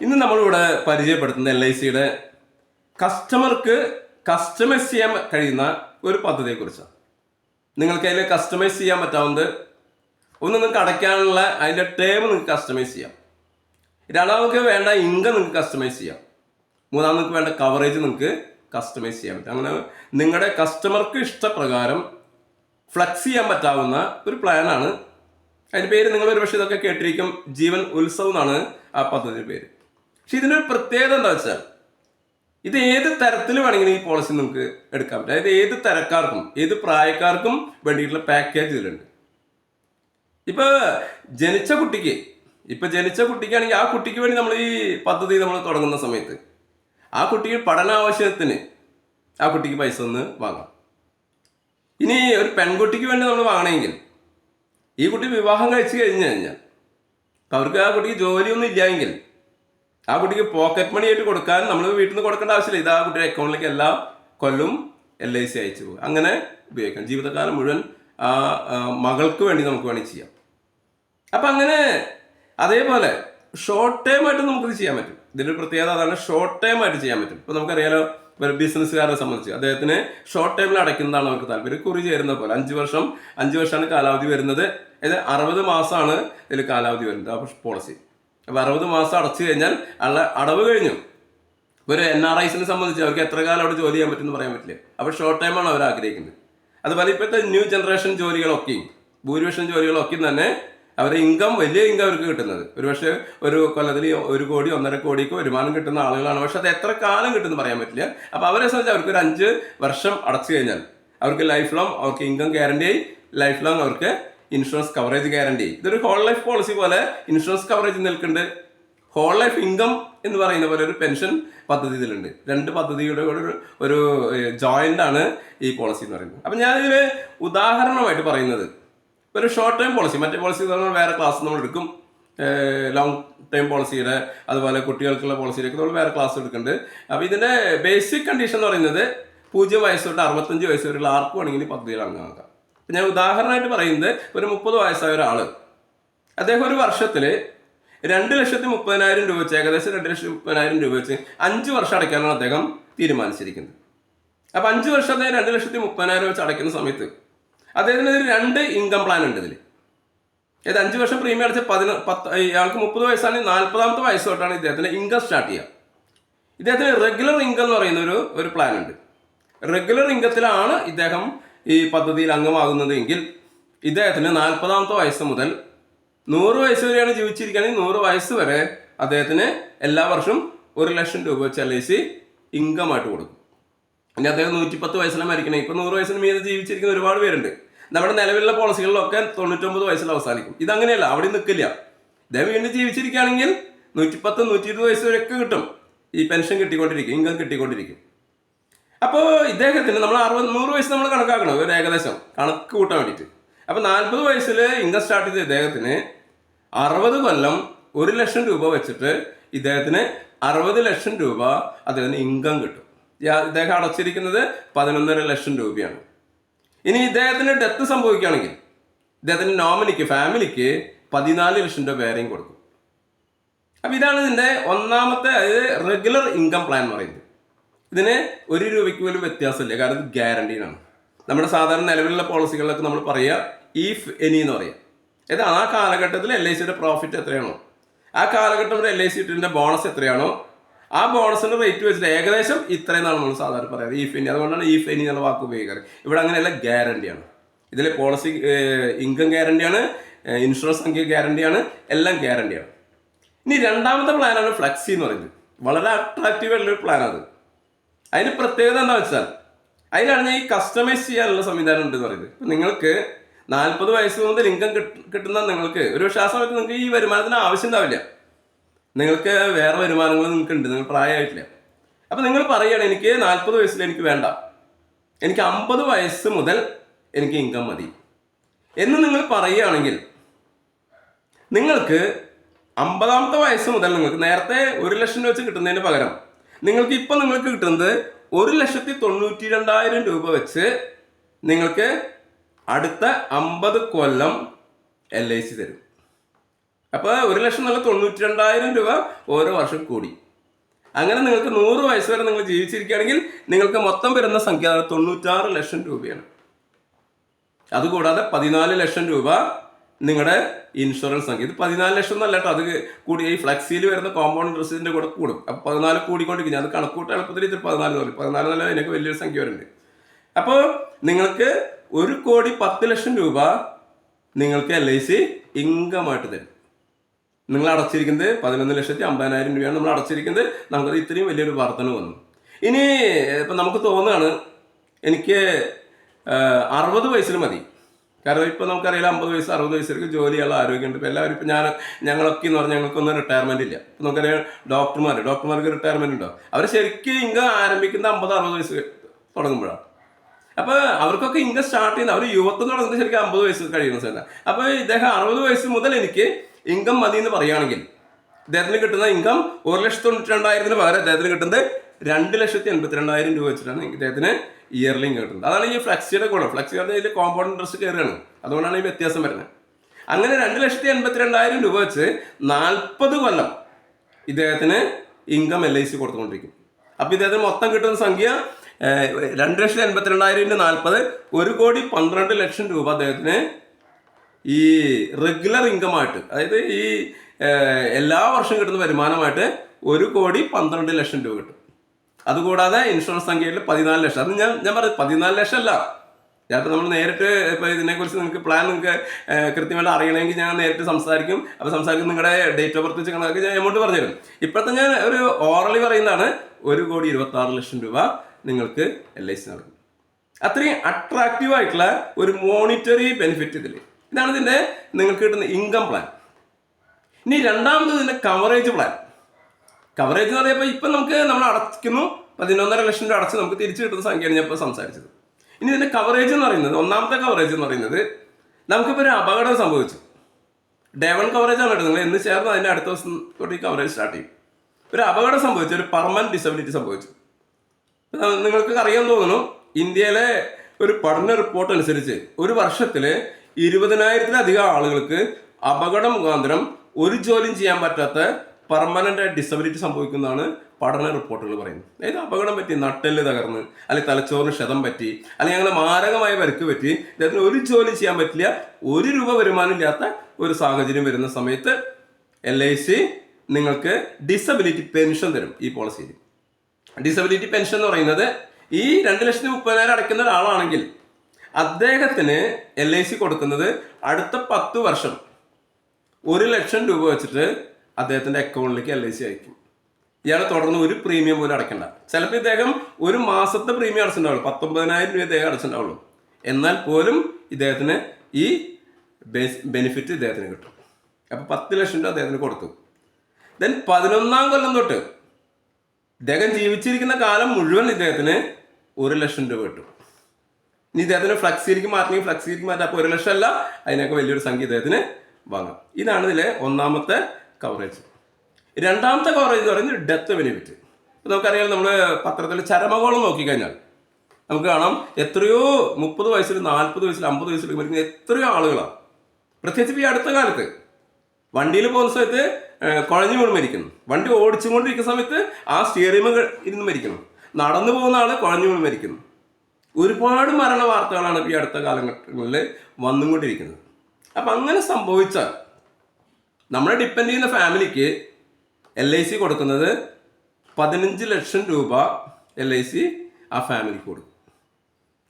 ഇന്ന് നമ്മളിവിടെ പരിചയപ്പെടുത്തുന്ന എൽ ഐ സിയുടെ കസ്റ്റമർക്ക് കസ്റ്റമൈസ് ചെയ്യാൻ കഴിയുന്ന ഒരു പദ്ധതിയെ കുറിച്ചാണ് നിങ്ങൾക്ക് അതിൽ കസ്റ്റമൈസ് ചെയ്യാൻ പറ്റാവുന്നത് ഒന്ന് നിങ്ങൾക്ക് അടയ്ക്കാനുള്ള അതിന്റെ ടേം നിങ്ങൾക്ക് കസ്റ്റമൈസ് ചെയ്യാം. രണ്ടാമത് വേണ്ട ഇൻകം നിങ്ങൾക്ക് കസ്റ്റമൈസ് ചെയ്യാം. മൂന്നാമത് നിങ്ങൾക്ക് വേണ്ട കവറേജ് നിങ്ങൾക്ക് കസ്റ്റമൈസ് ചെയ്യാൻ പറ്റും. അങ്ങനെ നിങ്ങളുടെ കസ്റ്റമർക്ക് ഇഷ്ടപ്രകാരം ഫ്ലക്സ് ചെയ്യാൻ പറ്റാവുന്ന ഒരു പ്ലാനാണ് അതിന്റെ പേര് നിങ്ങൾ ഒരു പക്ഷേ ഇതൊക്കെ കേട്ടിരിക്കും. ജീവൻ ഉത്സവം എന്നാണ് ആ പദ്ധതിയുടെ പേര്. പക്ഷെ ഇതിനൊരു പ്രത്യേകത എന്താ വെച്ചാൽ ഇത് ഏത് തരത്തിൽ വേണമെങ്കിലും ഈ പോളിസി നമുക്ക് എടുക്കാൻ പറ്റും അതായത് ഏത് തരക്കാർക്കും ഏത് പ്രായക്കാർക്കും വേണ്ടിയിട്ടുള്ള പാക്കേജ് ഇതിലുണ്ട്. ഇപ്പൊ ജനിച്ച കുട്ടിക്ക് ഇപ്പൊ ജനിച്ച കുട്ടിക്കാണെങ്കിൽ ആ കുട്ടിക്ക് വേണ്ടി നമ്മൾ ഈ പദ്ധതി നമ്മൾ തുടങ്ങുന്ന സമയത്ത് ആ കുട്ടിക്ക് പഠനാവശ്യത്തിന് ആ കുട്ടിക്ക് പൈസ ഒന്ന് വാങ്ങാം ഇനി ഒരു പെൺകുട്ടിക്ക് വേണ്ടി നമ്മൾ വാങ്ങണമെങ്കിൽ ഈ കുട്ടി വിവാഹം കഴിച്ചു കഴിഞ്ഞു കഴിഞ്ഞാൽ അവർക്ക് ആ കുട്ടിക്ക് ജോലിയൊന്നും ഇല്ലെങ്കിൽ ആ കുട്ടിക്ക് പോക്കറ്റ് മണി ആയിട്ട് കൊടുക്കാൻ നമ്മൾ വീട്ടിൽ നിന്ന് കൊടുക്കേണ്ട ആവശ്യമില്ല. ഇത് ആ കുട്ടിയുടെ അക്കൗണ്ടിലേക്ക് എല്ലാ കൊല്ലും എൽ ഐ സി അയച്ചു പോകും. അങ്ങനെ ഉപയോഗിക്കാം. ജീവിതകാലം മുഴുവൻ ആ മകൾക്ക് വേണ്ടി നമുക്ക് വേണമെങ്കിൽ ചെയ്യാം. അപ്പം അങ്ങനെ അതേപോലെ ഷോർട്ട് ടൈം ആയിട്ട് നമുക്കിത് ചെയ്യാൻ പറ്റും. ഇതിന്റെ ഒരു പ്രത്യേകത അതാണ് ഷോർട്ട് ടൈം ആയിട്ട് ചെയ്യാൻ പറ്റും. ഇപ്പൊ നമുക്കറിയാലോ ഒരു ബിസിനസ്സുകാരെ സംബന്ധിച്ച്. അദ്ദേഹത്തിന് ഷോർട്ട് ടൈമിൽ അടയ്ക്കുന്നതാണ് അവർക്ക് താല്പര്യം. കുറി ചേരുന്ന പോലെ. അഞ്ച് വർഷം അഞ്ച് വർഷമാണ് കാലാവധി വരുന്നത്. അതായത് അറുപത് മാസമാണ് ഇതിൽ കാലാവധി വരുന്നത്. ആ പോളിസി അപ്പൊ അറുപത് മാസം അടച്ചു കഴിഞ്ഞാൽ അള്ള അടവ് കഴിഞ്ഞു. ഒരു എൻ ആർ ഐസിനെ സംബന്ധിച്ച് അവർക്ക് എത്ര കാലം അവിടെ ജോലി ചെയ്യാൻ പറ്റുമെന്ന് പറയാൻ പറ്റില്ല. അപ്പോൾ ഷോർട്ട് ടൈമാണ് അവർ ആഗ്രഹിക്കുന്നത്. അതുപോലെ ഇപ്പോഴത്തെ ന്യൂ ജനറേഷൻ ജോലികളൊക്കെയും ഭൂരിപക്ഷം ജോലികളൊക്കെയും തന്നെ അവരുടെ ഇൻകം വലിയ ഇൻകം അവർക്ക് കിട്ടുന്നത്. ഒരുപക്ഷെ ഒരു കൊല്ലത്തിൽ ഒരു കോടി ഒന്നര കോടിക്ക് വരുമാനം കിട്ടുന്ന ആളുകളാണ്. പക്ഷെ അത് എത്ര കാലം കിട്ടുമെന്ന് പറയാൻ പറ്റില്ല. അപ്പോൾ അവരെ സംബന്ധിച്ച് അവർക്ക് ഒരു അഞ്ച് വർഷം അടച്ചു കഴിഞ്ഞാൽ അവർക്ക് ലൈഫ് ലോങ് അവർക്ക് ഇൻകം ഗ്യാരണ്ടി ആയി ലൈഫ് ലോങ് അവർക്ക് ഇൻഷുറൻസ് കവറേജ് ഗ്യാരണ്ടി ഇതൊരു ഹോൾ ലൈഫ് പോളിസി പോലെ ഇൻഷുറൻസ് കവറേജ് നിൽക്കുന്നുണ്ട്. ഹോൾ ലൈഫ് ഇൻകം എന്ന് പറയുന്ന പോലെ ഒരു പെൻഷൻ പദ്ധതി ഇതിലുണ്ട് രണ്ട് പദ്ധതിയുടെ കൂടെ ഒരു ഒരു ജോയിന്റ് ആണ് ഈ പോളിസി എന്ന് പറയുന്നത്. അപ്പം ഞാനിതിൽ ഉദാഹരണമായിട്ട് പറയുന്നത്. ഒരു ഷോർട്ട് ടൈം പോളിസി മറ്റേ പോളിസി എന്ന് പറഞ്ഞാൽ വേറെ ക്ലാസ് നമ്മൾ എടുക്കും. ലോങ് ടൈം പോളിസിയുടെ അതുപോലെ കുട്ടികൾക്കുള്ള പോളിസിയിലേക്ക് നമ്മൾ വേറെ ക്ലാസ് എടുക്കുന്നുണ്ട്. അപ്പോൾ ഇതിന്റെ ബേസിക് കണ്ടീഷൻ എന്ന് പറയുന്നത് പൂജ്യം വയസ്സ് തൊട്ട് അറുപത്തഞ്ച് വയസ്സ് വരെയുള്ള ആർക്കും വേണമെങ്കിൽ പദ്ധതിയിൽ അംഗമാക്കാം. ഞാൻ ഉദാഹരണമായിട്ട് പറയുന്നത് ഒരു മുപ്പത് വയസ്സായ ഒരാൾ അദ്ദേഹം ഒരു വർഷത്തിൽ രണ്ട് ലക്ഷത്തി മുപ്പതിനായിരം രൂപ വെച്ച് ഏകദേശം രണ്ട് ലക്ഷത്തി മുപ്പതിനായിരം രൂപ വെച്ച് അഞ്ച് വർഷം അടയ്ക്കാനാണ് അദ്ദേഹം തീരുമാനിച്ചിരിക്കുന്നത്. അപ്പം അഞ്ച് വർഷം അദ്ദേഹം രണ്ട് ലക്ഷത്തി മുപ്പതിനായിരം വെച്ച് അടയ്ക്കുന്ന സമയത്ത് അദ്ദേഹത്തിന് രണ്ട് ഇൻകം പ്ലാൻ ഉണ്ട് ഇതിൽ ഏത് അഞ്ച് വർഷം പ്രീമിയം അടച്ച് പതിന പത്ത് ഇയാൾക്ക് മുപ്പത് വയസ്സാണെങ്കിൽ നാൽപ്പതാമത്തെ വയസ്സ് തൊട്ടാണ് ഇദ്ദേഹത്തിന് ഇൻകം സ്റ്റാർട്ട് ചെയ്യുക. ഇദ്ദേഹത്തിന് റെഗുലർ ഇൻകം എന്ന് പറയുന്ന ഒരു ഒരു പ്ലാൻ ഉണ്ട്. റെഗുലർ ഇൻകത്തിലാണ് ഇദ്ദേഹം ഈ പദ്ധതിയിൽ അംഗമാകുന്നത് എങ്കിൽ ഇദ്ദേഹത്തിന് നാൽപ്പതാമത്തെ വയസ്സ് മുതൽ നൂറ് വയസ്സ് വരെയാണ് ജീവിച്ചിരിക്കുകയാണെങ്കിൽ നൂറ് വയസ്സ് വരെ അദ്ദേഹത്തിന് എല്ലാ വർഷവും ഒരു ലക്ഷം രൂപ വെച്ച് എൽ ഐ സി ഇൻകം ആയിട്ട് കൊടുക്കും. ഇനി അദ്ദേഹം നൂറ്റിപ്പത്ത് വയസ്സിലാണ് മരിക്കണേ. ഇപ്പം നൂറ് വയസ്സിന് മീതെ ജീവിച്ചിരിക്കുന്ന ഒരുപാട് പേരുണ്ട്. നമ്മുടെ നിലവിലുള്ള പോളിസികളിലൊക്കെ തൊണ്ണൂറ്റൊമ്പത് വയസ്സിൽ അവസാനിക്കും. ഇതങ്ങനെയല്ല അവിടെ നിൽക്കില്ല. ഇദ്ദേഹം വീണ്ടും ജീവിച്ചിരിക്കുകയാണെങ്കിൽ നൂറ്റിപ്പത്ത് നൂറ്റി ഇരുപത് വയസ്സ് വരെയൊക്കെ കിട്ടും. ഈ പെൻഷൻ കിട്ടിക്കൊണ്ടിരിക്കും ഇൻകം കിട്ടിക്കൊണ്ടിരിക്കും. അപ്പോൾ ഇദ്ദേഹത്തിന് നമ്മൾ അറുപത് നൂറ് വയസ്സ് നമ്മൾ കണക്കാക്കണം ഒരു ഏകദേശം. കണക്ക് കൂട്ടാൻ വേണ്ടിയിട്ട്. അപ്പോൾ നാൽപ്പത് വയസ്സിൽ ഇൻകം സ്റ്റാർട്ട് ചെയ്ത ഇദ്ദേഹത്തിന് അറുപത് കൊല്ലം ഒരു ലക്ഷം രൂപ വെച്ചിട്ട് ഇദ്ദേഹത്തിന് അറുപത് ലക്ഷം രൂപ അദ്ദേഹത്തിന് ഇൻകം കിട്ടും. ഇദ്ദേഹം അടച്ചിരിക്കുന്നത് പതിനൊന്നര ലക്ഷം രൂപയാണ്. ഇനി ഇദ്ദേഹത്തിന് ഡെത്ത് സംഭവിക്കുകയാണെങ്കിൽ ഇദ്ദേഹത്തിന്റെ നോമിനിക്ക് ഫാമിലിക്ക് പതിനാല് ലക്ഷം രൂപ വേറെയും കൊടുക്കും. അപ്പോൾ ഇതാണ് ഇതിന്റെ ഒന്നാമത്തെ അതായത് റെഗുലർ ഇൻകം പ്ലാൻ എന്ന് പറയുന്നത്. ഇതിന് ഒരു രൂപയ്ക്ക് പോലും വ്യത്യാസമില്ല. കാരണം ഇത് ഗ്യാരണ്ടീഡാണ് നമ്മുടെ സാധാരണ നിലവിലുള്ള പോളിസികളിലൊക്കെ നമ്മൾ പറയുക ഇഫ് എനി എന്ന് പറയാം. അതായത് ആ കാലഘട്ടത്തിൽ എൽ ഐ സിയുടെ പ്രോഫിറ്റ് എത്രയാണോ? ആ കാലഘട്ടം എൽ ഐ സി ഇട്ടിന്റെ ബോണസ് എത്രയാണോ? ആ ബോണസിന്റെ റേറ്റ് വെച്ചിട്ട് ഏകദേശം ഇത്രയെന്നാണ് നമ്മൾ സാധാരണ പറയാറ് ഈഫ് എനി അതുകൊണ്ടാണ് ഈഫ് എനി എന്നുള്ള വാക്ക് ഉപയോഗിക്കാറ്. ഇവിടെ അങ്ങനെയല്ല ഗ്യാരണ്ടിയാണ് ഇതിൽ പോളിസി ഇൻകം ഗ്യാരണ്ടിയാണ് ഇൻഷുറൻസ് സംഖ്യ ഗ്യാരണ്ടിയാണ് എല്ലാം ഗ്യാരണ്ടിയാണ് ഇനി രണ്ടാമത്തെ പ്ലാനാണ് ഫ്ലെക്സി എന്ന് പറയുന്നത്. വളരെ അട്രാക്റ്റീവ് ആയിട്ടുള്ള പ്ലാനാണ് അതിന് പ്രത്യേകത എന്താ വെച്ചാൽ അതിലാണ് ഈ കസ്റ്റമൈസ് ചെയ്യാനുള്ള സംവിധാനം ഉണ്ട് എന്ന് പറയുന്നത് നിങ്ങൾക്ക് നാൽപ്പത് വയസ്സ് മുതൽ ഇൻകം കിട്ടുന്ന നിങ്ങൾക്ക് ഒരു പക്ഷേ ആ സമയത്ത് നിങ്ങൾക്ക് ഈ വരുമാനത്തിന് ആവശ്യം ഉണ്ടാവില്ല. നിങ്ങൾക്ക് വേറെ വരുമാനങ്ങൾ നിങ്ങൾക്ക് ഉണ്ട് നിങ്ങൾ പ്രായമായിട്ടില്ല. അപ്പം നിങ്ങൾ പറയുകയാണ് എനിക്ക് നാൽപ്പത് വയസ്സിൽ എനിക്ക് വേണ്ട. എനിക്ക് അമ്പത് വയസ്സ് മുതൽ എനിക്ക് ഇൻകം മതി. എന്ന് നിങ്ങൾ പറയുകയാണെങ്കിൽ നിങ്ങൾക്ക് അമ്പതാമത്തെ വയസ്സ് മുതൽ നിങ്ങൾക്ക് നേരത്തെ ഒരു ലക്ഷം രൂപ വെച്ച് കിട്ടുന്നതിന് പകരം നിങ്ങൾക്ക് ഇപ്പം നിങ്ങൾക്ക് കിട്ടുന്നത് ഒരു ലക്ഷത്തി തൊണ്ണൂറ്റി രണ്ടായിരം രൂപ വെച്ച് നിങ്ങൾക്ക് അടുത്ത അമ്പത് കൊല്ലം എൽ ഐ സി തരും. അപ്പോൾ ഒരു ലക്ഷം നല്ല തൊണ്ണൂറ്റി രണ്ടായിരം രൂപ ഓരോ വർഷം കൂടി. അങ്ങനെ നിങ്ങൾക്ക് നൂറ് വയസ്സ് വരെ നിങ്ങൾ ജീവിച്ചിരിക്കുകയാണെങ്കിൽ നിങ്ങൾക്ക് മൊത്തം വരുന്ന സംഖ്യ തൊണ്ണൂറ്റാറ് ലക്ഷം രൂപയാണ്. അതുകൂടാതെ പതിനാല് ലക്ഷം രൂപ നിങ്ങളുടെ ഇൻഷുറൻസ് സംഖ്യ ഇത് പതിനാല് ലക്ഷം എന്നല്ല കേട്ടോ. അത് കൂടി ഈ ഫ്ലെക്സിയിൽ വരുന്ന കോമ്പൗണ്ട് ഇൻട്രസ്റ്റിന്റെ കൂടെ കൂടും. അപ്പോൾ പതിനാല് കൂടിക്കൊണ്ടിരിക്കും. അത് കണക്കൂട്ട് എളുപ്പത്തിൽ ഇത് പതിനാല് തോന്നി പതിനാല് നല്ല അതിനൊക്കെ വലിയൊരു സംഖ്യ വരുന്നുണ്ട്. അപ്പോൾ നിങ്ങൾക്ക് ഒരു കോടി പത്ത് ലക്ഷം രൂപ നിങ്ങൾക്ക് എൽ ഐ സി ഇൻകമായിട്ട് തരും. നിങ്ങൾ അടച്ചിരിക്കുന്നത് പതിനൊന്ന് ലക്ഷത്തി അമ്പതിനായിരം രൂപയാണ് നമ്മൾ അടച്ചിരിക്കുന്നത്. നമുക്കത് ഇത്രയും വലിയൊരു വർധന വന്നു. ഇനി ഇപ്പം നമുക്ക് തോന്നുകയാണ് എനിക്ക് അറുപത് വയസ്സിൽ മതി. കാരണം ഇപ്പം നമുക്കറിയാം അമ്പത് വയസ്സ് അറുപത് വയസ്സിലേക്ക് ജോലിയുള്ള ആരോഗ്യമുണ്ട്. ഇപ്പോൾ എല്ലാവരും ഇപ്പോൾ ഞാൻ ഞങ്ങളൊക്കെ എന്ന് പറഞ്ഞാൽ ഞങ്ങൾക്കൊന്നും റിട്ടയർമെന്റ് ഇല്ല. ഇപ്പം നമുക്കറിയാം ഡോക്ടർമാർ ഡോക്ടർമാർക്ക് റിട്ടയർമെന്റ് ഉണ്ടോ? അവർ ശരിക്കും ഇങ്ങനെ ആരംഭിക്കുന്ന അമ്പത് അറുപത് വയസ്സ് തുടങ്ങുമ്പോഴാണ്. അപ്പോൾ അവർക്കൊക്കെ ഇൻകം സ്റ്റാർട്ട് ചെയ്യുന്ന അവർ യുവത്വം തുടങ്ങുന്നത് ശരിക്കും അമ്പത് വയസ്സ് കഴിയുന്ന സ്ഥലം അപ്പോൾ ഇദ്ദേഹം അറുപത് വയസ്സ് മുതൽ എനിക്ക് ഇൻകം മതി എന്ന് പറയുകയാണെങ്കിൽ ഇദ്ദേഹത്തിന് കിട്ടുന്ന ഇൻകം ഒരു ലക്ഷത്തി തൊണ്ണൂറ്റി രണ്ടായിരത്തിന് പകരം ഇദ്ദേഹത്തിന് കിട്ടുന്നത് രണ്ട് ലക്ഷത്തി എൺപത്തി രണ്ടായിരം രൂപ വെച്ചിട്ടാണ് ഇദ്ദേഹത്തിന് ഇയർലി ഇൻകം കിട്ടുന്നത്. അതാണ് ഈ ഫ്ലക്സിയുടെ ഗുണം. ഫ്ലെക്സി പറഞ്ഞാൽ ഇതിൽ കോമ്പൗണ്ട് ഇൻട്രസ്റ്റ് കയറുകയാണ്. അതുകൊണ്ടാണ് ഈ വ്യത്യാസം വരുന്നത്. അങ്ങനെ രണ്ട് ലക്ഷത്തി എൺപത്തി രണ്ടായിരം രൂപ വെച്ച് നാൽപ്പത് കൊല്ലം ഇദ്ദേഹത്തിന് ഇൻകം എൽ ഐ സി കൊടുത്തുകൊണ്ടിരിക്കും. അപ്പം ഇദ്ദേഹത്തിന് മൊത്തം കിട്ടുന്ന സംഖ്യ രണ്ട് ലക്ഷത്തി എൺപത്തി രണ്ടായിരം ഇന്റു നാൽപ്പത് ഒരു കോടി പന്ത്രണ്ട് ലക്ഷം രൂപ അദ്ദേഹത്തിന് ഈ റെഗുലർ ഇൻകം ആയിട്ട് അതായത് ഈ എല്ലാ വർഷം കിട്ടുന്ന വരുമാനമായിട്ട് ഒരു കോടി പന്ത്രണ്ട് ലക്ഷം രൂപ കിട്ടും. അതുകൂടാതെ ഇൻഷുറൻസ് സംഖ്യയിൽ പതിനാല് ലക്ഷം. അത് ഞാൻ ഞാൻ പറഞ്ഞു പതിനാല് ലക്ഷം അല്ല ചിലപ്പോൾ നമ്മൾ നേരിട്ട് ഇപ്പോൾ ഇതിനെക്കുറിച്ച് നിങ്ങൾക്ക് പ്ലാൻ നിങ്ങൾക്ക് കൃത്യമായിട്ട് അറിയണമെങ്കിൽ ഞാൻ നേരിട്ട് സംസാരിക്കും. അപ്പോൾ സംസാരിക്കും നിങ്ങളുടെ ഡേറ്റ് ഓഫ് ബർത്ത് വെച്ച് കണക്ക് ഞാൻ എമൗണ്ട് പറഞ്ഞുതരും. ഇപ്പോഴത്തെ ഞാൻ ഒരു ഓറലി പറയുന്നതാണ് ഒരു കോടി ഇരുപത്തി ആറ് ലക്ഷം രൂപ നിങ്ങൾക്ക് എൽ ഐ സി നൽകും. അത്രയും അട്രാക്റ്റീവ് ആയിട്ടുള്ള ഒരു മോണിറ്ററി ബെനിഫിറ്റ് ഇതിൽ ഇതാണ് ഇതിന്റെ നിങ്ങൾക്ക് കിട്ടുന്ന ഇൻകം പ്ലാൻ ഇനി രണ്ടാമത് ഇതിന്റെ കവറേജ് പ്ലാൻ കവറേജ് എന്ന് പറയുമ്പോൾ ഇപ്പം നമുക്ക് നമ്മൾ അടയ്ക്കുന്നു പതിനൊന്നര ലക്ഷം രൂപ അടച്ച് നമുക്ക് തിരിച്ചു കിട്ടുന്ന സംഖ്യയാണ് ഞാൻ ഇപ്പോൾ സംസാരിച്ചത്. ഇനി ഇതിന്റെ കവറേജ് എന്ന് പറയുന്നത് ഒന്നാമത്തെ കവറേജ് എന്ന് പറയുന്നത് നമുക്കിപ്പോൾ ഒരു അപകടം സംഭവിച്ചു. ഡേ വൺ കവറേജ് ആണ് നിങ്ങൾ എന്ന് ചേർന്ന് അതിന്റെ അടുത്ത ദിവസം തൊട്ട് ഈ കവറേജ് സ്റ്റാർട്ട് ചെയ്യും. ഒരു അപകടം സംഭവിച്ചു ഒരു പെർമനന്റ് ഡിസബിലിറ്റി സംഭവിച്ചു. നിങ്ങൾക്ക് അറിയാൻ തോന്നുന്നു ഇന്ത്യയിലെ ഒരു പഠന റിപ്പോർട്ട് അനുസരിച്ച് ഒരു വർഷത്തിൽ ഇരുപതിനായിരത്തിലധികം ആളുകൾക്ക് അപകടം മുഖാന്തരം ഒരു ജോലിയും ചെയ്യാൻ പറ്റാത്ത പെർമനന്റ് ഡിസബിലിറ്റി സംഭവിക്കുന്നതാണ് പഠന റിപ്പോർട്ടുകൾ പറയുന്നത്. അതായത് അപകടം പറ്റി നട്ടെല്ല് തകർന്ന് അല്ലെങ്കിൽ തലച്ചോറിന് ക്ഷതം പറ്റി അല്ലെങ്കിൽ അങ്ങനെ മാരകമായ പരിക്ക് പറ്റി ഇദ്ദേഹത്തിന് ഒരു ജോലി ചെയ്യാൻ പറ്റില്ല ഒരു രൂപ വരുമാനം ഇല്ലാത്ത ഒരു സാഹചര്യം വരുന്ന സമയത്ത് എൽ ഐ സി നിങ്ങൾക്ക് ഡിസബിലിറ്റി പെൻഷൻ തരും ഈ പോളിസിയിൽ ഡിസബിലിറ്റി പെൻഷൻ എന്ന് പറയുന്നത് ഈ രണ്ട് ലക്ഷത്തി മുപ്പതിനായിരം അടയ്ക്കുന്ന ഒരാളാണെങ്കിൽ അദ്ദേഹത്തിന് എൽ ഐ സി കൊടുക്കുന്നത് അടുത്ത പത്ത് വർഷം ഒരു ലക്ഷം രൂപ വെച്ചിട്ട് അദ്ദേഹത്തിന്റെ അക്കൗണ്ടിലേക്ക് എൽ ഐ സി അയക്കും. ഇയാൾ തുടർന്ന് ഒരു പ്രീമിയം പോലും അടയ്ക്കണ്ട. ചിലപ്പോൾ ഇദ്ദേഹം ഒരു മാസത്തെ പ്രീമിയം അടച്ചിട്ടുണ്ടാവുള്ളൂ. പത്തൊമ്പതിനായിരം രൂപ ഇദ്ദേഹം അടച്ചിട്ടുണ്ടാവുള്ളൂ. എന്നാൽ പോലും ഇദ്ദേഹത്തിന് ഈ ബെനിഫിറ്റ് ഇദ്ദേഹത്തിന് കിട്ടും. അപ്പോൾ പത്ത് ലക്ഷം രൂപ അദ്ദേഹത്തിന് കൊടുത്തു. ദെൻ പതിനൊന്നാം കൊല്ലം തൊട്ട് ഇദ്ദേഹം ജീവിച്ചിരിക്കുന്ന കാലം മുഴുവൻ ഇദ്ദേഹത്തിന് ഒരു ലക്ഷം രൂപ കിട്ടും. ഇനി ഇദ്ദേഹത്തിന് ഫ്ലക്സിയിലേക്ക് മാറ്റണമെങ്കിൽ ഫ്ലക്സിയിലേക്ക് മാറ്റാം. അപ്പോൾ ഒരു ലക്ഷം അല്ല അതിനൊക്കെ വലിയൊരു സംഖ്യ ഇദ്ദേഹത്തിന് വാങ്ങാം. ഇതാണ് ഇതിലെ ഒന്നാമത്തെ കവറേജ് രണ്ടാമത്തെ കവറേജ് എന്ന് പറയുന്നത് ഡെത്ത് ബെനിഫിറ്റ് നമുക്കറിയാം നമ്മൾ പത്രത്തിൽ ചരമകോളം നോക്കിക്കഴിഞ്ഞാൽ നമുക്ക് കാണാം എത്രയോ മുപ്പത് വയസ്സിൽ നാൽപ്പത് വയസ്സിൽ അമ്പത് വയസ്സിൽ മരിക്കുന്ന എത്രയോ ആളുകളാണ്. പ്രത്യേകിച്ച് ഈ അടുത്ത കാലത്ത് വണ്ടിയിൽ പോകുന്ന സമയത്ത് കുഴഞ്ഞു വീണ് മരിക്കുന്നു. വണ്ടി ഓടിച്ചുകൊണ്ടിരിക്കുന്ന സമയത്ത് ആ സ്റ്റിയറിംഗ് ഇരുന്ന് മരിക്കുന്നു. നടന്നു പോകുന്ന ആൾ കുഴഞ്ഞു വീണ് മരിക്കുന്നു. ഒരുപാട് മരണ വാർത്തകളാണ് ഈ അടുത്ത കാലഘട്ടങ്ങളിൽ വന്നുകൊണ്ടിരിക്കുന്നത്. അപ്പം അങ്ങനെ സംഭവിച്ചാൽ നമ്മളെ ഡിപ്പെൻഡ് ചെയ്യുന്ന ഫാമിലിക്ക് എൽ ഐ സി കൊടുക്കുന്നത് പതിനഞ്ച് ലക്ഷം രൂപ എൽ ഐ സി ആ ഫാമിലിക്ക് കൊടുക്കും.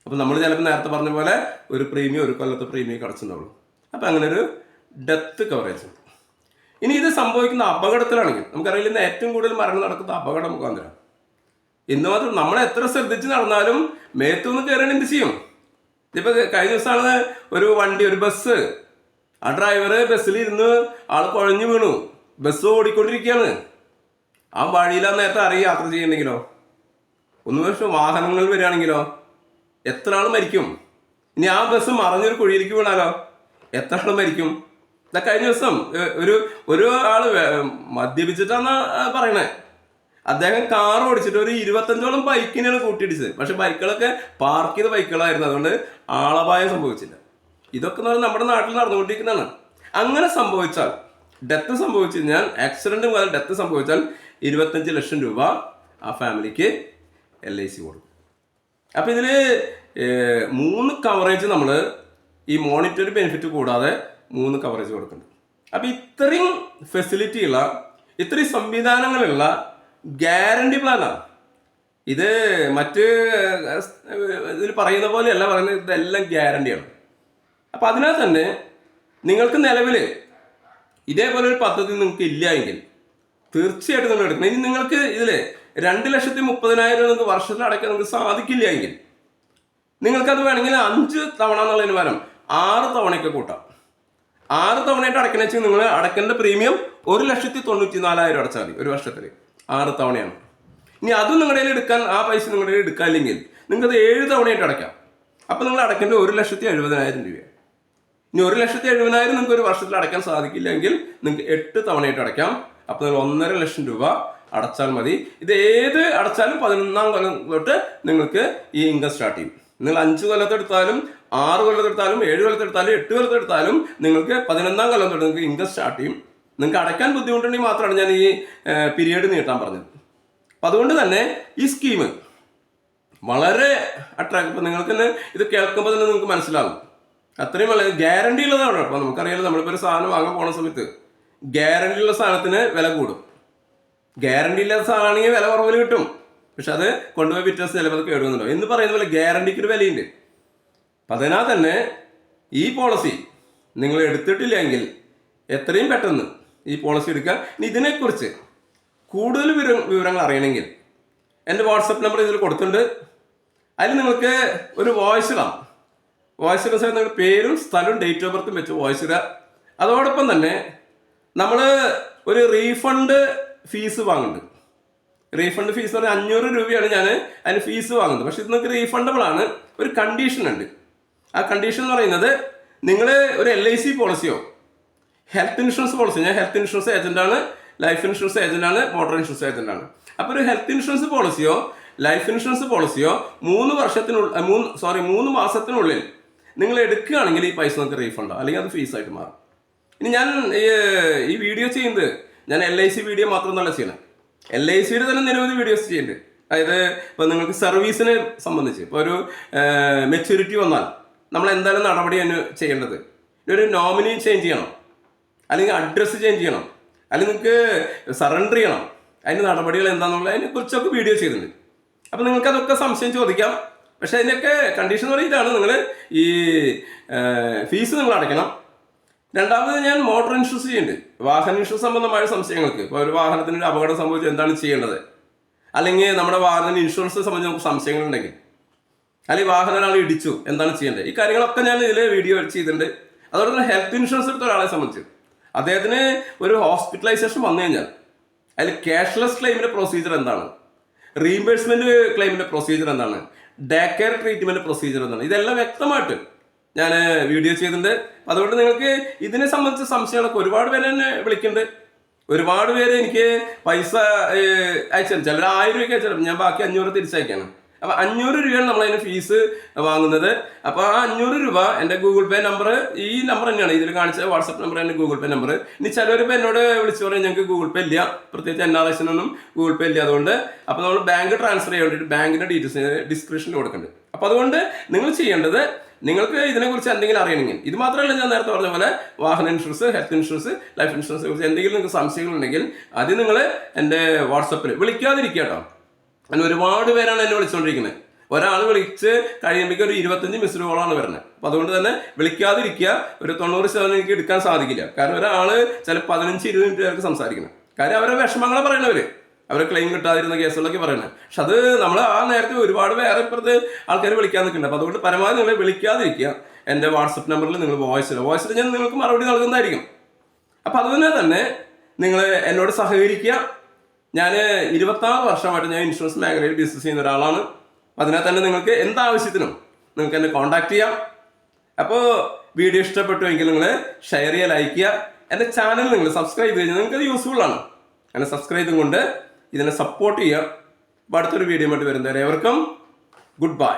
അപ്പം നമ്മൾ ചിലപ്പോൾ നേരത്തെ പറഞ്ഞ പോലെ ഒരു പ്രീമിയം ഒരു കൊല്ലത്തെ പ്രീമിയം അടച്ചിട്ടുണ്ടാവുള്ളൂ അപ്പം അങ്ങനെ ഒരു ഡെത്ത് കവറേജ് ഇനി ഇത് സംഭവിക്കുന്ന അപകടത്തിലാണെങ്കിൽ നമുക്കറിയില്ല ഇന്ന് ഏറ്റവും കൂടുതൽ മരണം നടക്കുന്ന അപകട മുഖാന്തരം ഇന്ന് മാത്രം നമ്മൾ എത്ര ശ്രദ്ധിച്ച് നടന്നാലും മേത്തുനിന്ന് കയറാൻ എന്ത് ചെയ്യും? ഇതിപ്പോ കഴിഞ്ഞ ദിവസമാണ് ഒരു വണ്ടി ഒരു ബസ് ആ ഡ്രൈവർ ബസ്സിൽ ഇരുന്ന് ആൾ കുഴഞ്ഞു വീണു. ബസ് ഓടിക്കൊണ്ടിരിക്കുകയാണ് ആ വഴിയിലാ നേരത്തെ അറിയ യാത്ര ചെയ്യണമെങ്കിലോ ഒന്ന് പക്ഷെ വാഹനങ്ങൾ വരികയാണെങ്കിലോ? എത്ര ആൾ മരിക്കും? ഇനി ആ ബസ് മറിഞ്ഞൊരു കുഴിയിലേക്ക് വീണാലോ? എത്ര ആൾ മരിക്കും? ഇതാ കഴിഞ്ഞ ദിവസം ഒരു ഒരു ആൾ മദ്യപിച്ചിട്ടാണ് പറയണേ. അദ്ദേഹം കാർ ഓടിച്ചിട്ട് ഒരു ഇരുപത്തഞ്ചോളം ബൈക്കിനെയാണ് കൂട്ടിയിടിച്ചത്. പക്ഷെ ബൈക്കുകളൊക്കെ പാർക്ക് ചെയ്ത ബൈക്കുകളായിരുന്നു അതുകൊണ്ട് ആളപായം സംഭവിച്ചില്ല. ഇതൊക്കെ എന്ന് പറഞ്ഞാൽ നമ്മുടെ നാട്ടിൽ നടന്നുകൊണ്ടിരിക്കുന്നതാണ്. അങ്ങനെ സംഭവിച്ചാൽ ഡെത്ത് സംഭവിച്ചു കഴിഞ്ഞാൽ ആക്സിഡന്റ് മുതൽ ഡെത്ത് സംഭവിച്ചാൽ ഇരുപത്തഞ്ച് ലക്ഷം രൂപ ആ ഫാമിലിക്ക് എൽ ഐ സി കൊടുക്കും. അപ്പം ഇതിൽ മൂന്ന് കവറേജ് നമ്മൾ ഈ മോണിറ്ററി ബെനിഫിറ്റ് കൂടാതെ മൂന്ന് കവറേജ് കൊടുക്കുന്നുണ്ട്. അപ്പം ഇത്രയും ഫെസിലിറ്റി ഉള്ള ഇത്രയും സംവിധാനങ്ങളുള്ള ഗ്യാരണ്ടി പ്ലാനാണ് ഇത് മറ്റ് ഇതിൽ പറയുന്ന പോലെയല്ല പറയുന്നത് ഇതെല്ലാം ഗ്യാരണ്ടിയാണ് അപ്പം അതിനാൽ തന്നെ നിങ്ങൾക്ക് നിലവിൽ ഇതേപോലെ ഒരു പദ്ധതി നിങ്ങൾക്ക് ഇല്ല എങ്കിൽ തീർച്ചയായിട്ടും നിങ്ങൾ എടുക്കണം. ഇനി നിങ്ങൾക്ക് ഇതിൽ രണ്ട് ലക്ഷത്തി മുപ്പതിനായിരം നിങ്ങൾക്ക് വർഷത്തിൽ അടയ്ക്കാൻ നിങ്ങൾക്ക് സാധിക്കില്ല എങ്കിൽ നിങ്ങൾക്കത് വേണമെങ്കിൽ അഞ്ച് തവണ എന്നുള്ളതിന് പകരം ആറ് തവണയൊക്കെ കൂട്ടാം. ആറ് തവണയായിട്ട് അടയ്ക്കണ വെച്ചാൽ നിങ്ങൾ അടയ്ക്കേണ്ട പ്രീമിയം ഒരു ലക്ഷത്തി തൊണ്ണൂറ്റി നാലായിരം അടച്ചാൽ മതി ഒരു വർഷത്തിൽ. ആറ് തവണയാണ്. ഇനി അതും നിങ്ങളുടെ കയ്യിൽ എടുക്കാൻ ആ പൈസ നിങ്ങളുടെ കയ്യിൽ എടുക്കാനില്ലെങ്കിൽ നിങ്ങൾക്കത് ഏഴ് തവണയായിട്ട് അടയ്ക്കാം. അപ്പം നിങ്ങൾ അടയ്ക്കേണ്ടത് ഒരു ലക്ഷത്തി എഴുപതിനായിരം രൂപയാണ്. ഇനി ഒരു ലക്ഷത്തി എഴുപതിനായിരം നിങ്ങൾക്ക് ഒരു വർഷത്തിൽ അടയ്ക്കാൻ സാധിക്കില്ലെങ്കിൽ നിങ്ങൾക്ക് എട്ട് തവണയായിട്ട് അടയ്ക്കാം. അപ്പോൾ നിങ്ങൾ ഒന്നര ലക്ഷം രൂപ അടച്ചാൽ മതി. ഇത് ഏത് അടച്ചാലും പതിനൊന്നാം കൊല്ലം തൊട്ട് നിങ്ങൾക്ക് ഈ ഇൻകം സ്റ്റാർട്ട് ചെയ്യും. നിങ്ങൾ അഞ്ച് കൊല്ലത്തെടുത്താലും ആറ് കൊല്ലത്തെടുത്താലും ഏഴ് കൊല്ലത്തെടുത്താലും എട്ട് കൊല്ലത്തെടുത്താലും നിങ്ങൾക്ക് പതിനൊന്നാം കൊല്ലം തൊട്ട് നിങ്ങൾക്ക് ഇൻകം സ്റ്റാർട്ട് ചെയ്യും. നിങ്ങൾക്ക് അടയ്ക്കാൻ ബുദ്ധിമുട്ടുണ്ടെങ്കിൽ മാത്രമാണ് ഞാൻ ഈ പീരീഡ് നീട്ടാൻ പറഞ്ഞത്. അപ്പം അതുകൊണ്ട് തന്നെ ഈ സ്കീം വളരെ അട്രാക്ട് നിങ്ങൾക്ക് തന്നെ ഇത് കേൾക്കുമ്പോൾ തന്നെ നിങ്ങൾക്ക് മനസ്സിലാകും അത്രയും വളരെ ഗ്യാരണ്ടി ഉള്ളതാണ്. അപ്പോൾ നമുക്കറിയാലോ നമ്മളിപ്പോൾ ഒരു സാധനം വാങ്ങാൻ പോണ സമയത്ത് ഗ്യാരണ്ടി ഉള്ള സാധനത്തിന് വില കൂടും. ഗ്യാരണ്ടി ഇല്ലാത്ത സാധനമാണെങ്കിൽ വില കുറവിൽ കിട്ടും. പക്ഷെ അത് കൊണ്ടുപോയി വിറ്റ ചിലപ്പോൾ കേടുവന്നുണ്ടോ? എന്ന് പറയുന്ന പോലെ ഗ്യാരണ്ടിക്ക് ഒരു വിലയുണ്ട്. അപ്പം അതിനാൽ തന്നെ ഈ പോളിസി നിങ്ങൾ എടുത്തിട്ടില്ലെങ്കിൽ എത്രയും പെട്ടെന്ന് ഈ പോളിസി എടുക്കുക. ഇനി ഇതിനെക്കുറിച്ച് കൂടുതൽ വിവര വിവരങ്ങൾ അറിയണമെങ്കിൽ എന്റെ വാട്സപ്പ് നമ്പർ ഇതിൽ കൊടുത്തിട്ടുണ്ട്. അതിൽ നിങ്ങൾക്ക് ഒരു വോയിസ് ഇടാം. വോയിസ് സമയത്ത് നിങ്ങളുടെ പേരും സ്ഥലവും ഡേറ്റ് ഓഫ് ബർത്തും വെച്ച് വോയിസ് ഇടുക. അതോടൊപ്പം തന്നെ നമ്മൾ ഒരു റീഫണ്ട് ഫീസ് വാങ്ങുന്നുണ്ട്. റീഫണ്ട് ഫീസ് പറഞ്ഞാൽ അഞ്ഞൂറ് രൂപയാണ് ഞാൻ അതിന് ഫീസ് വാങ്ങുന്നത്. പക്ഷെ ഇത് നിങ്ങൾക്ക് റീഫണ്ടബിൾ ആണ്. ഒരു കണ്ടീഷൻ ഉണ്ട്. ആ കണ്ടീഷൻ എന്ന് പറയുന്നത് നിങ്ങൾ ഒരു എൽ ഐ സി പോളിസിയോ ഹെൽത്ത് ഇൻഷുറൻസ് പോളിസി ഞാൻ ഹെൽത്ത് ഇൻഷുറൻസ് ഏജന്റാണ് ലൈഫ് ഇൻഷുറൻസ് ഏജന്റാണ് മോട്ടോർ ഇൻഷുറൻസ് ഏജന്റാണ് അപ്പോൾ ഒരു ഹെൽത്ത് ഇൻഷുറൻസ് പോളിസിയോ ലൈഫ് ഇൻഷുറൻസ് പോളിസിയോ മൂന്ന് വർഷത്തിനുള്ളിൽ മൂന്ന് സോറി മൂന്ന് മാസത്തിനുള്ളിൽ നിങ്ങൾ എടുക്കുകയാണെങ്കിൽ ഈ പൈസ നമുക്ക് റീഫണ്ട് അല്ലെങ്കിൽ അത് ഫീസായിട്ട് മാറും. ഇനി ഞാൻ ഈ- വീഡിയോ ചെയ്യുന്നത് ഞാൻ എൽ ഐ സി വീഡിയോ മാത്രമൊന്നുമല്ല ചെയ്യണം എൽ ഐ സിയുടെ തന്നെ നിരവധി വീഡിയോസ് ചെയ്യുന്നുണ്ട്. അതായത് ഇപ്പോൾ നിങ്ങൾക്ക് സർവീസിനെ സംബന്ധിച്ച് ഇപ്പോൾ ഒരു മെച്യൂരിറ്റി വന്നാൽ നമ്മൾ എന്തായാലും നടപടിയാണ് ചെയ്യേണ്ടത്. ഒരു നോമിനി ചേഞ്ച് ചെയ്യണം. അല്ലെങ്കിൽ അഡ്രസ്സ് ചേഞ്ച് ചെയ്യണം. അല്ലെങ്കിൽ നിങ്ങൾക്ക് സറണ്ടർ ചെയ്യണം. അതിന്റെ നടപടികൾ എന്താണെന്നുള്ളത് അതിനെക്കുറിച്ചൊക്കെ വീഡിയോ ചെയ്തിട്ടുണ്ട്. അപ്പോൾ നിങ്ങൾക്ക് അതൊക്കെ സംശയം ചോദിക്കാം. പക്ഷേ അതിന്റെയൊക്കെ കണ്ടീഷൻ എന്ന് പറയുന്നതാണ് നിങ്ങൾ ഈ ഫീസ് നിങ്ങൾ അടയ്ക്കണം. രണ്ടാമത് ഞാൻ മോട്ടോർ ഇൻഷുറൻസ് ചെയ്യുന്നുണ്ട്. വാഹന ഇൻഷുറൻസ് സംബന്ധമായ സംശയങ്ങൾക്ക്. ഇപ്പോൾ ഒരു വാഹനത്തിന് ഒരു അപകടം സംഭവിച്ചു എന്താണ് ചെയ്യേണ്ടത്? അല്ലെങ്കിൽ നമ്മുടെ വാഹനത്തിന് ഇൻഷുറൻസ് സംബന്ധിച്ച് നമുക്ക് സംശയങ്ങളുണ്ടെങ്കിൽ. അല്ലെങ്കിൽ വാഹനം ഒരാൾ ഇടിച്ചു എന്താണ് ചെയ്യേണ്ടത്? ഈ കാര്യങ്ങളൊക്കെ ഞാൻ ഇതിൽ വീഡിയോ ചെയ്തിട്ടുണ്ട്. അതോടെ തന്നെ ഹെൽത്ത് ഇൻഷുറൻസ് എടുത്ത ഒരാളെ സംബന്ധിച്ച്. അദ്ദേഹത്തിന് ഒരു ഹോസ്പിറ്റലൈസേഷൻ വന്നു കഴിഞ്ഞാൽ അതിൽ ക്യാഷ്ലെസ് ക്ലെയിമിന്റെ പ്രൊസീജിയർ എന്താണ്? റീഇംബേഴ്സ്മെന്റ് ക്ലെയിമിന്റെ പ്രൊസീജിയർ എന്താണ്? ഡേ കെയർ ട്രീറ്റ്മെന്റ് പ്രൊസീജിയർ എന്നാണ്. ഇതെല്ലാം വ്യക്തമായിട്ട് ഞാൻ വീഡിയോ ചെയ്തിട്ടുണ്ട്. അതുകൊണ്ട് നിങ്ങൾക്ക് ഇതിനെ സംബന്ധിച്ച സംശയങ്ങളൊക്കെ ഒരുപാട് പേര് എന്നെ വിളിക്കുന്നുണ്ട്. ഒരുപാട് പേര് എനിക്ക് പൈസ അയച്ചു ചിലർ ആയിരം രൂപയ്ക്ക് അയച്ചു ഞാൻ ബാക്കി അഞ്ഞൂറ് തിരിച്ചയക്കാണ്. അപ്പൊ അഞ്ഞൂറ് രൂപയാണ് നമ്മൾ അതിന് ഫീസ് വാങ്ങുന്നത്. അപ്പൊ ആ അഞ്ഞൂറ് രൂപ എന്റെ ഗൂഗിൾ പേ നമ്പർ ഈ നമ്പർ തന്നെയാണ്. ഇതിൽ കാണിച്ച വാട്സപ്പ് നമ്പർ എന്റെ ഗൂഗിൾ പേ നമ്പർ ഇനി ചിലർ ഇപ്പൊ എന്നോട് വിളിച്ചു പറയും ഞങ്ങൾക്ക് ഗൂഗിൾ പേ ഇല്ല. പ്രത്യേകിച്ച് എന്നാ ആർ ഗൂഗിൾ പേ ഇല്ല അതുകൊണ്ട്. അപ്പൊ നമ്മൾ ബാങ്ക് ട്രാൻസ്ഫർ ചെയ്യാൻ വേണ്ടിയിട്ട് ബാങ്കിന്റെ ഡീറ്റെയിൽസ് ഡിസ്ക്രിപ്ഷനിൽ കൊടുക്കുന്നുണ്ട് അപ്പൊ അതുകൊണ്ട് നിങ്ങൾ ചെയ്യേണ്ടത് നിങ്ങൾക്ക് ഇതിനെക്കുറിച്ച് എന്തെങ്കിലും അറിയണമെങ്കിൽ ഇത് മാത്രമല്ല ഞാൻ നേരത്തെ പറഞ്ഞ പോലെ വാഹന insurance health insurance life insurance കുറിച്ച് എന്തെങ്കിലും നിങ്ങൾക്ക് സംശയങ്ങളുണ്ടെങ്കിൽ അത് നിങ്ങൾ എന്റെ വാട്സപ്പിൽ വിളിക്കാതിരിക്കുക കേട്ടോ. അങ്ങനെ ഒരുപാട് പേരാണ് എന്നെ വിളിച്ചുകൊണ്ടിരിക്കുന്നത് ഒരാൾ വിളിച്ച് കഴിയുമ്പോൾ ഒരു ഇരുപത്തഞ്ച് മിസ്ഡ് കോളാണ് വരുന്നത് അപ്പോൾ അതുകൊണ്ട് തന്നെ വിളിക്കാതിരിക്കുക ഒരു തൊണ്ണൂറ് ശതമാനം എനിക്ക് എടുക്കാൻ സാധിക്കില്ല. കാരണം ഒരാൾ ചില പതിനഞ്ച് ഇരുപത് മിനിറ്റ് പേർക്ക് സംസാരിക്കണം. കാര്യം അവരെ വിഷമങ്ങളെ പറയണവർ അവരെ. ക്ലെയിം കിട്ടാതിരുന്ന കേസുകളൊക്കെ പറയുന്നത് പക്ഷെ അത് നമ്മൾ ആ നേരത്തെ ഒരുപാട് വേറെ ഇപ്പുറത്ത് ആൾക്കാർ വിളിക്കാൻ നിൽക്കുന്നുണ്ട്. അപ്പോൾ അതുകൊണ്ട് പരമാവധി നിങ്ങൾ വിളിക്കാതിരിക്കുക. എന്റെ വാട്സപ്പ് നമ്പറിൽ നിങ്ങൾ വോയിസ് വോയിസ് വോയിസിൽ ഞാൻ നിങ്ങൾക്ക് മറുപടി നൽകുന്നതായിരിക്കും. അപ്പോൾ അതുപോലെ തന്നെ നിങ്ങൾ എന്നോട് സഹകരിക്കുക. ഞാൻ ഇരുപത്താറ് വർഷമായിട്ട് ഞാൻ ഇൻഷുറൻസ് മേഖലയിൽ ബിസിനസ് ചെയ്യുന്ന ഒരാളാണ്. അതിനെ തന്നെ നിങ്ങൾക്ക് എന്താവശ്യത്തിനും നിങ്ങൾക്ക് എന്നെ കോൺടാക്ട് ചെയ്യാം. അപ്പോൾ വീഡിയോ ഇഷ്ടപ്പെട്ടുവെങ്കിൽ നിങ്ങൾ ഷെയർ ചെയ്യുക ലൈക്ക് ചെയ്യുക. എന്റെ ചാനൽ നിങ്ങൾ സബ്സ്ക്രൈബ് ചെയ്ത് നിങ്ങൾക്ക് അത് യൂസ്ഫുൾ ആണ്. അങ്ങനെ സബ്സ്ക്രൈബ് കൊണ്ട് ഇതിനെ സപ്പോർട്ട് ചെയ്യുക. അടുത്തൊരു വീഡിയോ ആയിട്ട് വരുന്നവരെ ഏവർക്കും ഗുഡ് ബൈ